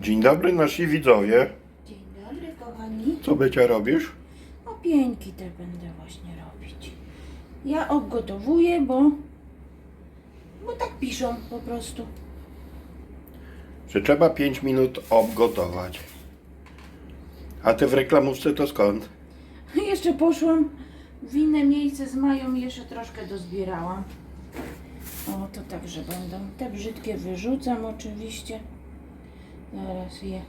Dzień dobry nasi widzowie. Dzień dobry, kochani. Co Becia robisz? O pieńki te będę właśnie robić. Ja obgotowuję, bo... Bo tak piszą po prostu. Że trzeba 5 minut obgotować. A ty w reklamówce to skąd? Jeszcze poszłam w inne miejsce z Mają i jeszcze troszkę dozbierałam. O, to także będą. Te brzydkie wyrzucam oczywiście. Zaraz je.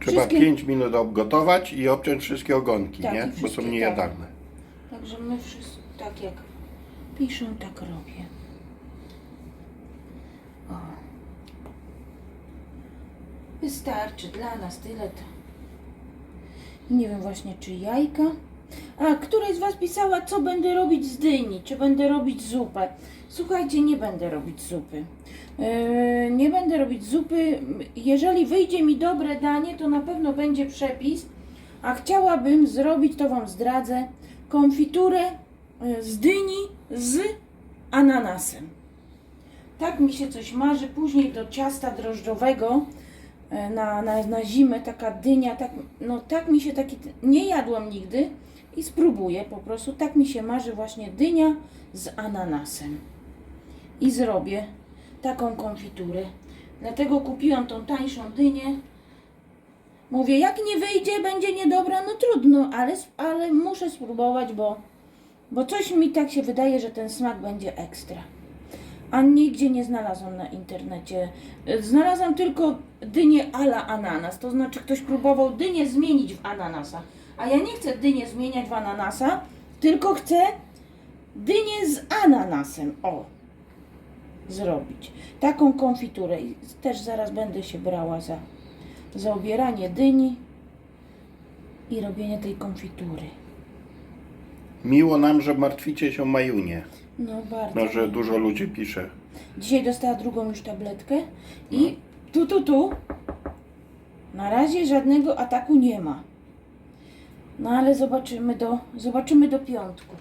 Trzeba Wszystkie- 5 minut obgotować i obciąć wszystkie ogonki, Tak, i nie? Bo wszystkie, są niejadalne. Także my wszyscy tak jak piszą, tak robię. O. Wystarczy dla nas tyle. To. Nie wiem właśnie, czy jajka. A, któraś z Was pisała, co będę robić z dyni, czy będę robić zupę. Słuchajcie, nie będę robić zupy. Yy, nie będę robić zupy. Jeżeli wyjdzie mi dobre danie, to na pewno będzie przepis. A chciałabym zrobić, to Wam zdradzę, konfiturę e, z dyni z ananasem. Tak mi się coś marzy. Później do ciasta drożdżowego e, na, na, na zimę taka dynia, tak, no tak mi się taki, nie jadłam nigdy i spróbuję po prostu. Tak mi się marzy właśnie dynia z ananasem. I zrobię taką konfiturę. Dlatego kupiłam tą tańszą dynię. Mówię, jak nie wyjdzie, będzie niedobra, no trudno, ale, ale muszę spróbować, bo, bo coś mi tak się wydaje, że ten smak będzie ekstra. A nigdzie nie znalazłam na internecie. Y, Znalazłam tylko dynię ala ananas, to znaczy ktoś próbował dynię zmienić w ananasa. A ja nie chcę dynię zmieniać w ananasa, tylko chcę dynię z ananasem. O, zrobić. Taką konfiturę. I też zaraz będę się brała za za obieranie dyni i robienie tej konfitury. Miło nam, że martwicie się o Majunie. No bardzo. No, że dużo ludzi pisze. Dzisiaj dostała drugą już tabletkę i tu, tu, tu. Na razie żadnego ataku nie ma. No ale zobaczymy do, zobaczymy do piątku.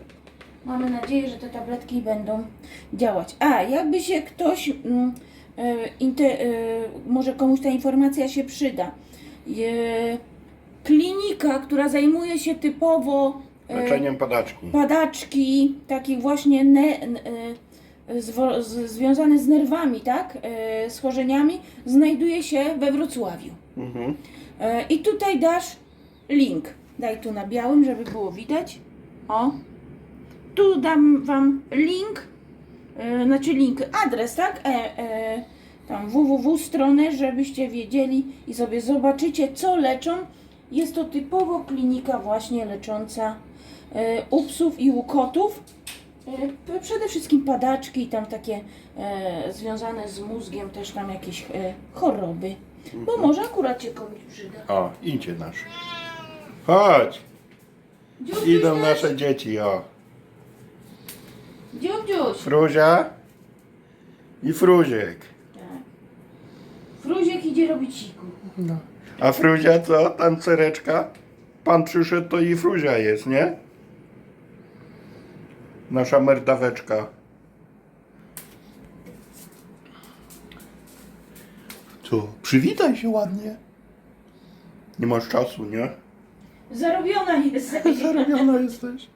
Mamy nadzieję, że te tabletki będą działać. A, jakby się ktoś, mm, e, e, może komuś ta informacja się przyda. Klinika, która zajmuje się typowo e, Leczeniem padaczki. padaczki, takich właśnie ne, zwo, z, związane z nerwami, tak? Schorzeniami, znajduje się we Wrocławiu. Mhm. I tutaj dasz link. Daj tu na białym, żeby było widać. O. Tu dam wam link, e, znaczy link, adres, tak? E, e, tam www stronę, żebyście wiedzieli i sobie zobaczycie, co leczą. Jest to typowo klinika właśnie lecząca e, u psów i u kotów. E, p- przede wszystkim padaczki i tam takie e, związane z mózgiem też tam jakieś e, choroby. Bo może akurat się komuś przyda. O, idzie nasz. Chodź! Idą nasze dzieci, o. Dziuś, dziuś. Fruzia i Fruziek. Tak. Fruziek idzie robić siku. No. A Fruzia co? Tancereczka? Pan przyszedł, to i Fruzia jest, nie? Nasza merdaweczka. Co? Przywitaj się ładnie. Nie masz czasu, nie? Zarobiona jest. Zarobiona jesteś.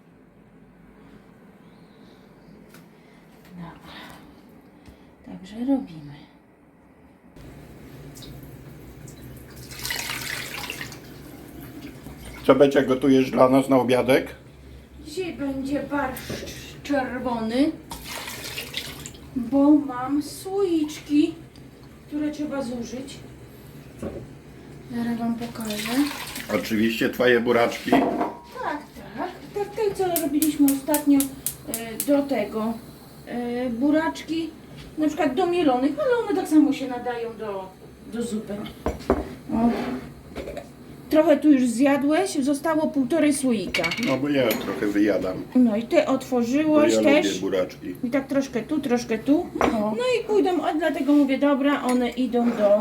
Dobra. Także robimy. Co Becia gotujesz dla nas na obiadek? Dzisiaj będzie barszcz czerwony, bo mam słoiczki, które trzeba zużyć. Zaraz Wam pokażę. Oczywiście twoje buraczki. Tak, tak. Tak, tak co robiliśmy ostatnio e, do tego. e, Buraczki, na przykład do mielonych, ale one tak samo się nadają do, do zupy. O. Trochę tu już zjadłeś, zostało półtorej słoika. No bo ja trochę wyjadam. No i ty Bo otworzyłeś ja też. lubię buraczki. I tak troszkę tu, troszkę tu. No i pójdą, o, dlatego mówię, dobra, one idą do,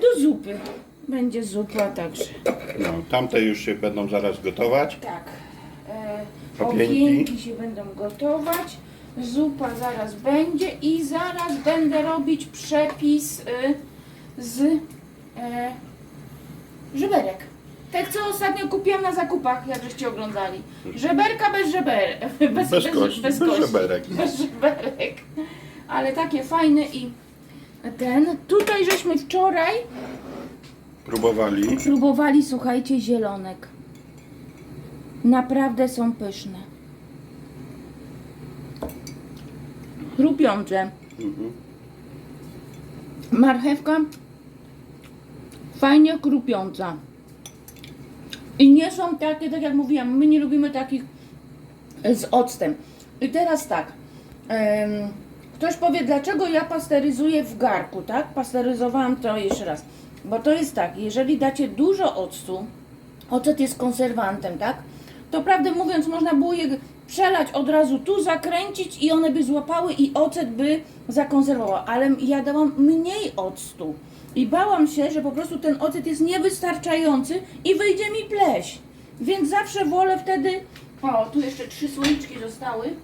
do zupy. Będzie zupa także. No, tamte już się będą zaraz gotować. Tak. E, ogienki się będą gotować. Zupa zaraz będzie i zaraz będę robić przepis y, z e, żeberek. Tak co ostatnio kupiłam na zakupach, jak żeście oglądali. Żeberka bez żeber. Bez, Bez kości, bez żeberek. Bez żeberek. Ale takie fajne i ten. Tutaj żeśmy wczoraj Próbowali. próbowali, słuchajcie, zielonek. Naprawdę są pyszne. Chrupiące. Marchewka fajnie krupiąca. I nie są takie, tak jak mówiłam, my nie lubimy takich z octem. I teraz tak. ktoś powie, dlaczego ja pasteryzuję w garku, tak? Pasteryzowałam to jeszcze raz. Bo to jest tak, jeżeli dacie dużo octu, ocet jest konserwantem, tak? To prawdę mówiąc, można było je przelać od razu tu, zakręcić i one by złapały i ocet by zakonserwował. Ale ja dałam mniej octu. I bałam się, że po prostu ten ocet jest niewystarczający i wyjdzie mi pleś. Więc zawsze wolę wtedy. O, tu jeszcze trzy słoiczki zostały.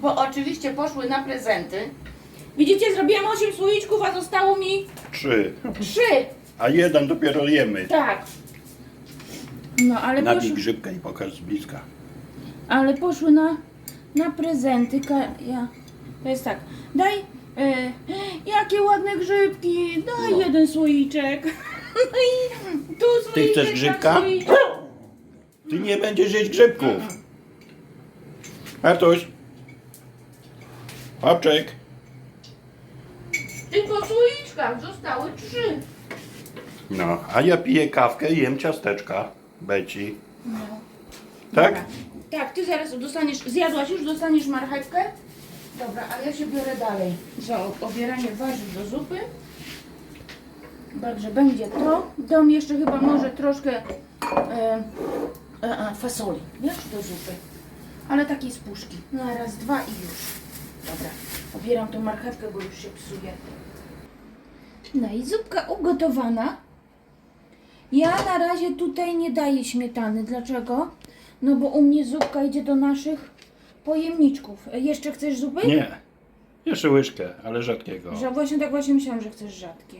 Bo oczywiście poszły na prezenty. Widzicie, zrobiłam 8 słoiczków, a zostało mi Trzy. 3. A jeden dopiero jemy. Tak. No, ale Nabij poszły, grzybka i pokaż z bliska. Ale poszły na, na prezenty. Ka- Ja, to jest tak. Daj. E, jakie ładne grzybki. Daj No. jeden słoiczek. No i tu słoiczek. chcesz tam grzybka? słoiczek. Ty nie będziesz jeść grzybków. Artuś. Papczek. Tylko w słoiczkach zostały trzy. No, a ja piję kawkę i jem ciasteczka. Beci. No. Tak? Dobra. Tak, ty zaraz dostaniesz, zjadłaś już, dostaniesz marchewkę? Dobra, a ja się biorę dalej za obieranie warzyw do zupy. Także będzie to. Dam jeszcze chyba może troszkę e, e, e, fasoli, wiesz, do zupy. Ale takiej z puszki. No raz, dwa i już. Dobra, obieram tą marchewkę, bo już się psuje. No i zupka ugotowana. Ja na razie tutaj nie daję śmietany. Dlaczego? No bo u mnie zupka idzie do naszych pojemniczków. Jeszcze chcesz zupy? Nie. Jeszcze łyżkę, ale rzadkiego. Że właśnie tak właśnie myślałam, że chcesz rzadkie.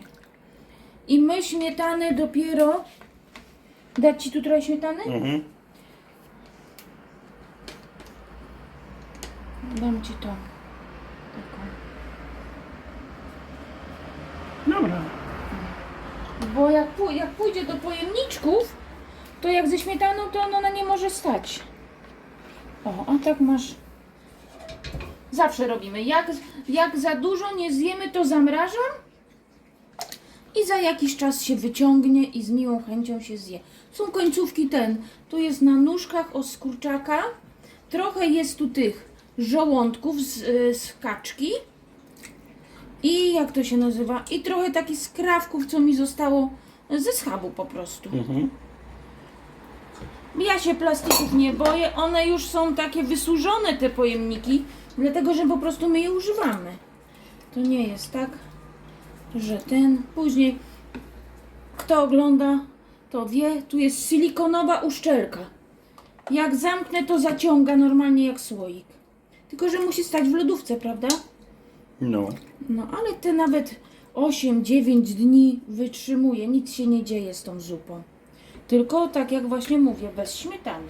I my śmietany dopiero... Dać ci tu trochę śmietany? Mhm. Dam ci to. Taką. Dobra. Bo jak, pój- jak pójdzie do pojemniczków, to jak ze śmietaną, to ona nie może stać. O, a tak masz. Zawsze robimy. Jak, jak za dużo nie zjemy, to zamrażam i za jakiś czas się wyciągnie i z miłą chęcią się zje. Są końcówki ten. Tu jest na nóżkach o skurczaka. Trochę jest tu tych żołądków z, y, z kaczki. I jak to się nazywa? I trochę takich skrawków, co mi zostało ze schabu po prostu. Mhm. Ja się plastików nie boję, one już są takie wysłużone te pojemniki, dlatego że po prostu my je używamy. To nie jest tak, że ten później kto ogląda, to wie, tu jest silikonowa uszczelka. Jak zamknę, to zaciąga normalnie jak słoik. Tylko, że musi stać w lodówce, prawda? No. No ale te nawet 8-9 dni wytrzymuje, nic się nie dzieje z tą zupą. Tylko tak jak właśnie mówię, bez śmietany.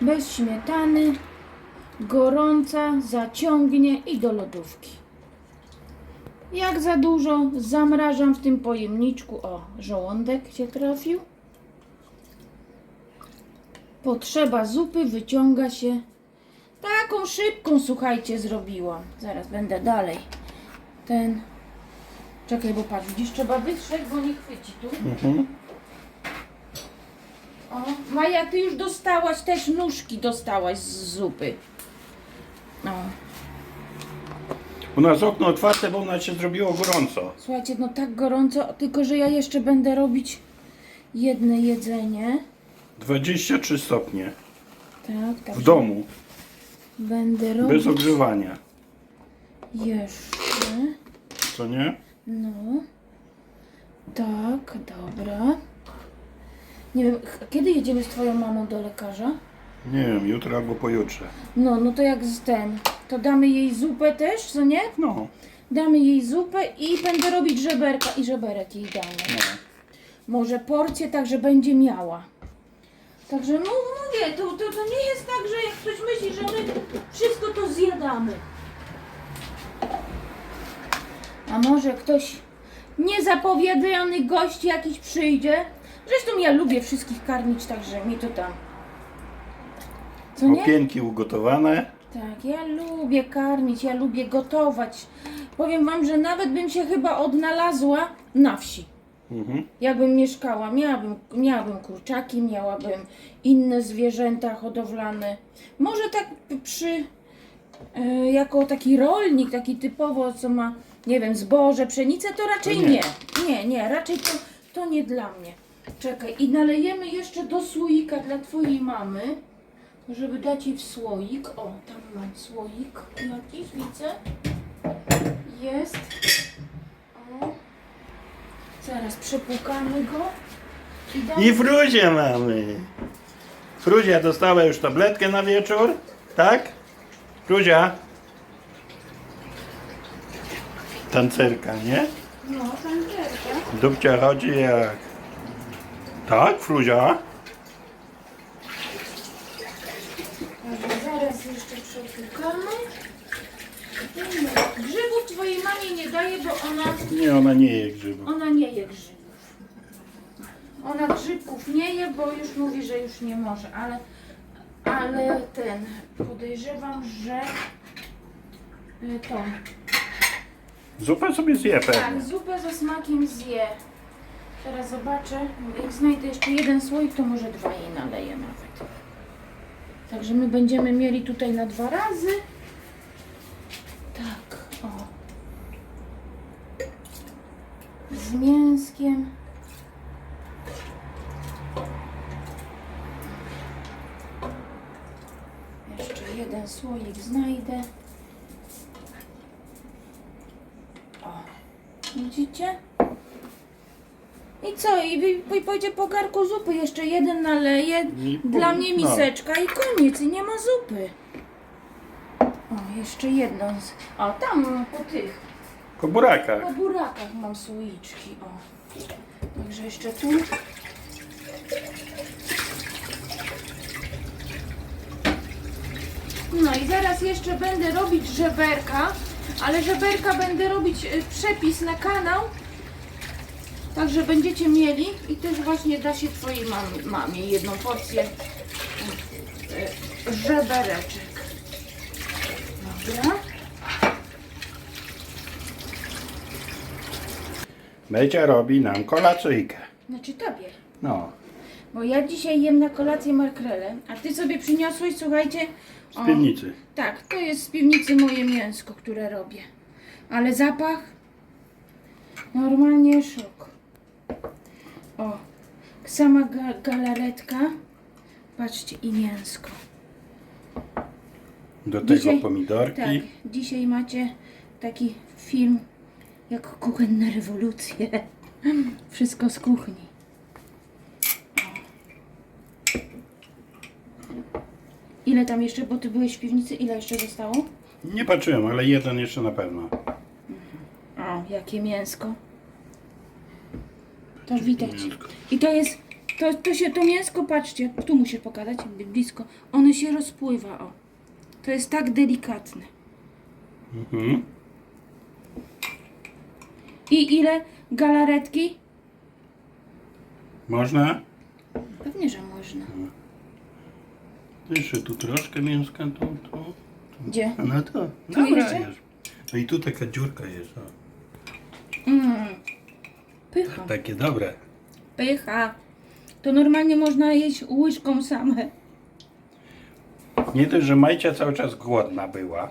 Bez śmietany, gorąca, zaciągnie i do lodówki. Jak za dużo, zamrażam w tym pojemniczku. O, żołądek się trafił. Potrzeba zupy wyciąga się Taką szybką, słuchajcie, zrobiłam. Zaraz będę dalej. Ten. Czekaj, bo patrz, widzisz, trzeba wytrzeć, bo nie chwyci tu. Mhm. O, Maja, ty już dostałaś też nóżki, dostałaś z zupy. O, U nas okno otwarte, bo u nas się zrobiło gorąco. słuchajcie, no tak gorąco, tylko że ja jeszcze będę robić jedne jedzenie. 23 stopnie. Tak, tak. W domu. Będę Bez robić ogrzewania. jeszcze. Co nie? No. Tak, dobra. Nie wiem, ch- kiedy jedziemy z twoją mamą do lekarza? Nie wiem, jutro albo pojutrze. No, no to jak z ten, to damy jej zupę też, co nie? No. Damy jej zupę i będę robić żeberka i żeberek jej damy. No. Może porcję, tak że będzie miała. Także no mówię, to, to, to nie jest tak, że jak ktoś myśli, że my wszystko to zjadamy. A może ktoś niezapowiedziany gość jakiś przyjdzie? Zresztą ja lubię wszystkich karmić, także mi to tam. Co nie? Opienki ugotowane. Tak, ja lubię karmić, ja lubię gotować. Powiem wam, że nawet bym się chyba odnalazła na wsi. Mhm. Jakbym mieszkała, miałabym, miałabym kurczaki, miałabym inne zwierzęta hodowlane. Może tak przy, e, jako taki rolnik, taki typowo, co ma, nie wiem, zboże, pszenicę, to raczej To nie. nie. Nie, nie, raczej to, to nie dla mnie. Czekaj, i nalejemy jeszcze do słoika dla twojej mamy, żeby dać jej w słoik. O, tam mam słoik jakiś, widzę. Jest. O. Zaraz przepłukamy go. I damy... I Fruzię mamy. Fruzia dostała już tabletkę na wieczór, tak? Fruzia? Tancerka, nie? No, tancerka. Dupcia chodzi jak... Tak, Fruzia? Zaraz jeszcze przepłukamy. Grzybów twojej mamie nie daje, bo ona, Nie, ona nie je grzybu. ona nie je grzybów. Ona grzybków nie je, bo już mówi, że już nie może, ale, ale ten, podejrzewam, że y, to, Zupę sobie zje tak, pewnie. zupę ze smakiem zje. Teraz zobaczę, jak znajdę jeszcze jeden słoik, to może dwa jej naleję nawet. Także my będziemy mieli tutaj na dwa razy. Tak, o. Z mięskiem. Jeszcze jeden słoik znajdę. O, widzicie? I co? I, wy- i pójdzie po garku zupy. Jeszcze jeden naleje. I Dla mnie no. miseczka i koniec. I nie ma zupy. O, jeszcze jedną. Z... O, tam po tych. Po burakach. Po burakach mam słoiczki. O. Także jeszcze tu. No i zaraz jeszcze będę robić żeberka, ale żeberka będę robić y, przepis na kanał. Także będziecie mieli i też właśnie da się twojej mamie, mamie jedną porcję y, żebereczek. Dobra. Becia robi nam kolacyjkę. Znaczy tobie. No, Bo ja dzisiaj jem na kolację markrele, a ty sobie przyniosłeś, słuchajcie. z piwnicy. Tak, to jest z piwnicy moje mięsko, które robię. Ale zapach normalnie szok. O, sama ga galaretka. Patrzcie i mięsko. Do tego Dzisiaj- pomidorki. Tak, dzisiaj macie taki film jak kuchenna rewolucje. Wszystko z kuchni. O. Ile tam jeszcze, bo ty byłeś w piwnicy, ile jeszcze zostało? Nie patrzyłem, ale jeden jeszcze na pewno. O, jakie mięsko. To widać. I to jest, to, to się, to mięsko, patrzcie, tu muszę pokazać, jakby blisko. Ono się rozpływa, o. To jest tak delikatne. Mhm. I ile galaretki? Można? Pewnie, że można. Jeszcze tu troszkę mięska, tu, tu. Gdzie? A no to. Tu Dobra, jeszcze? No i tu taka dziurka jest. O. Mm. Pycha, Takie dobre. pycha. To normalnie można jeść łyżką same. Nie dość, że Majcia cały czas głodna była,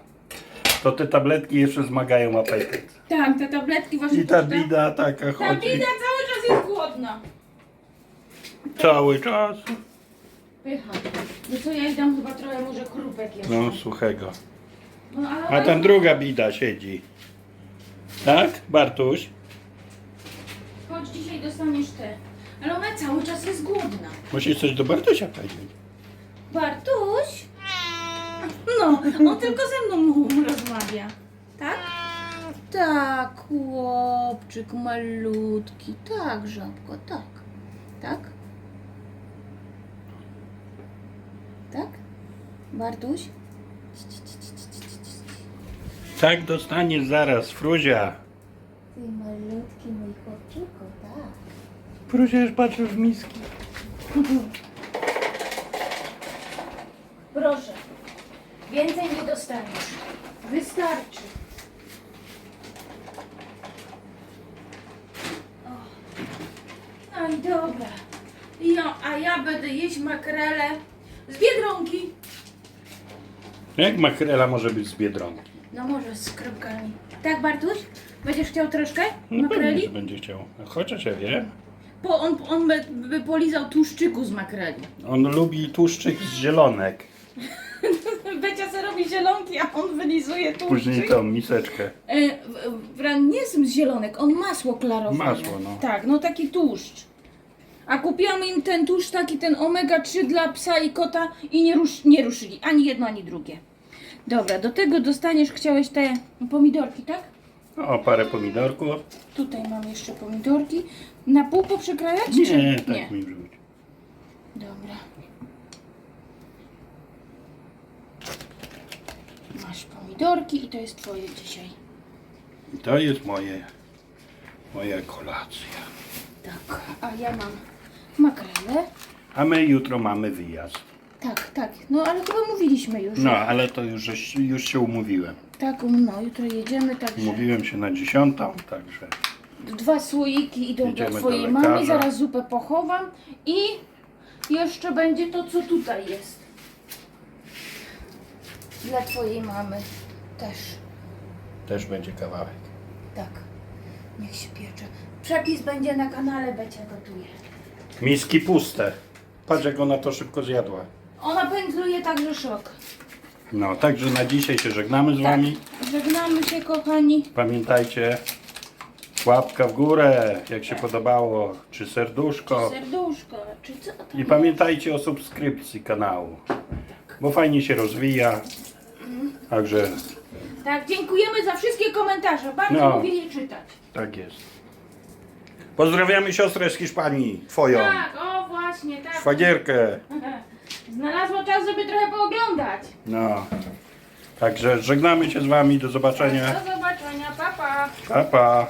to te tabletki jeszcze zmagają apetyt. Tak, te tabletki właśnie I ta puszczam. bida taka Ta chodzi bida cały czas jest głodna. cały czas. Pycha. No co, ja jej dam chyba trochę może krupek jeszcze. No, suchego. No, ale A tam druga bida siedzi. Tak, Bartuś? Chodź, dzisiaj dostaniesz te. Ale ona cały czas jest głodna. Musisz coś do Bartusia powiedzieć. Bartuś? No, on tylko ze mną rozmawia. Tak? Tak, chłopczyk malutki. Tak, żabko, tak. Tak? Tak? Bartuś? Tak dostaniesz zaraz, Fruzia. Ty malutki mój chłopczyku, tak. Fruzia już patrzy w miski. Proszę. Więcej nie dostaniesz. Wystarczy. O. No i dobra. Ja, a ja będę jeść makrele z Biedronki. Jak makrela może być z Biedronki? No może z kropkami. Tak, Bartuś? Będziesz chciał troszkę No pewnie, makreli? że będzie chciał. Chociaż ja wiem. Po, on on by, by polizał tłuszczyku z makreli. On lubi tłuszczyk z zielonek. Becia se robi zielonki, a on wylizuje tłuszczyk. Później tą miseczkę. E, w- w- nie z zielonek, on masło klarowane. Masło, no. Tak, no taki tłuszcz. A kupiłam im ten tłuszcz, taki ten omega 3 dla psa i kota i nie, rusz, nie ruszyli. Ani jedno, ani drugie. Dobra, do tego dostaniesz, chciałeś te pomidorki, tak? O, parę pomidorków. Tutaj mam jeszcze pomidorki. Na pół poprzekrajać? Nie, czy? tak nie. mi wrzuć. Dobra. Masz pomidorki i to jest twoje dzisiaj. I to jest moje, moja kolacja. Tak, a ja mam makrele. A my jutro mamy wyjazd. Tak, tak. No ale chyba mówiliśmy już. No, ale to już, już się umówiłem. Tak, no jutro jedziemy, także Umówiłem się na dziesiątą, także dwa słoiki idą Jedziemy do do twojej lekarza. mamy, zaraz zupę pochowam i jeszcze będzie to, co tutaj jest. Dla twojej mamy też. też będzie kawałek. Tak. Niech się piecze. Przepis będzie na kanale Becia gotuje. Miski puste. Patrz jak ona to szybko zjadła. Ona pędzluje także szok. No, także na dzisiaj się żegnamy z Wami. Żegnamy się kochani. Pamiętajcie, łapka w górę, jak się podobało, czy serduszko. Serduszko, czy co tam? I pamiętajcie o subskrypcji kanału, bo fajnie się rozwija. Także Tak, dziękujemy za wszystkie komentarze. Bardzo No. lubię je czytać. tak jest. Pozdrawiamy siostrę z Hiszpanii, twoją, Tak, o właśnie, tak. szwagierkę. Znalazło czas, żeby trochę pooglądać. No. Także żegnamy się z wami, do zobaczenia. Do zobaczenia, papa. Pa. Pa, pa.